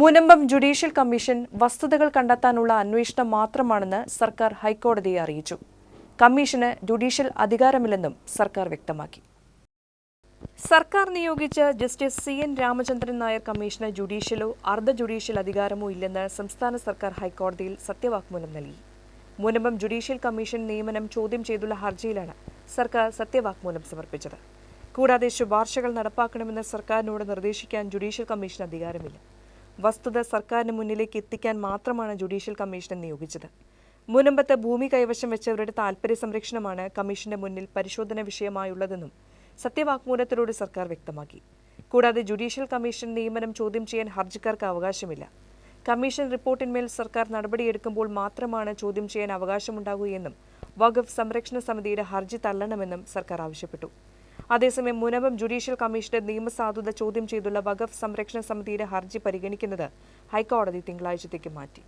Munambam judicial commission വസ്തുതകൾ കണ്ടെത്താനുള്ള അന്വേഷണം മാത്രമാണെന്ന് സർക്കാർ ഹൈക്കോടതിയെ അറിയിച്ചു. കമ്മീഷന് ജുഡീഷ്യൽ അധികാരമില്ലെന്നും സർക്കാർ വ്യക്തമാക്കി. സർക്കാർ നിയോഗിച്ച justice C N Ramachandran Nair commission ജുഡീഷ്യലോ അർദ്ധ ജുഡീഷ്യൽ അധികാരമോ ഇല്ലെന്ന് സംസ്ഥാന സർക്കാർ ഹൈക്കോടതിയിൽ സത്യവാങ്മൂലം നൽകി. മുനമ്പം ജുഡീഷ്യൽ കമ്മീഷൻ നിയമനം ചോദ്യം ചെയ്തുള്ള ഹർജിയിലാണ് സർക്കാർ സത്യവാങ്മൂലം സമർപ്പിച്ചത്. കൂടാതെ ശുപാർശകൾ നടപ്പാക്കണമെന്ന് സർക്കാരിനോട് നിർദ്ദേശിക്കാൻ ജുഡീഷ്യൽ കമ്മീഷൻ അധികാരമില്ല. വസ്തുത സർക്കാരിന് മുന്നിലേക്ക് എത്തിക്കാൻ മാത്രമാണ് ജുഡീഷ്യൽ കമ്മീഷനെ നിയോഗിച്ചത്. മുനമ്പത്ത് ഭൂമി കൈവശം വെച്ചവരുടെ താൽപര്യ സംരക്ഷണമാണ് കമ്മീഷന്റെ മുന്നിൽ പരിശോധന വിഷയമായുള്ളതെന്നും സത്യവാങ്മൂലത്തിലൂടെ സർക്കാർ വ്യക്തമാക്കി. കൂടാതെ ജുഡീഷ്യൽ കമ്മീഷൻ നിയമനം ചോദ്യം ചെയ്യാൻ ഹർജിക്കാർക്ക് അവകാശമില്ല. കമ്മീഷൻ റിപ്പോർട്ടിന്മേൽ സർക്കാർ നടപടിയെടുക്കുമ്പോൾ മാത്രമാണ് ചോദ്യം ചെയ്യാൻ അവകാശമുണ്ടാകുകയെന്നും വഖഫ് സംരക്ഷണ സമിതിയുടെ ഹർജി തള്ളണമെന്നും സർക്കാർ ആവശ്യപ്പെട്ടു. അതേസമയം മുനമ്പം ജുഡീഷ്യൽ കമ്മീഷന്റെ നിയമസാധുത ചോദ്യം ചെയ്തുള്ള വഖഫ് സംരക്ഷണ സമിതിയുടെ ഹർജി പരിഗണിക്കുന്നത് ഹൈക്കോടതി തിങ്കളാഴ്ചത്തേക്ക് മാറ്റി.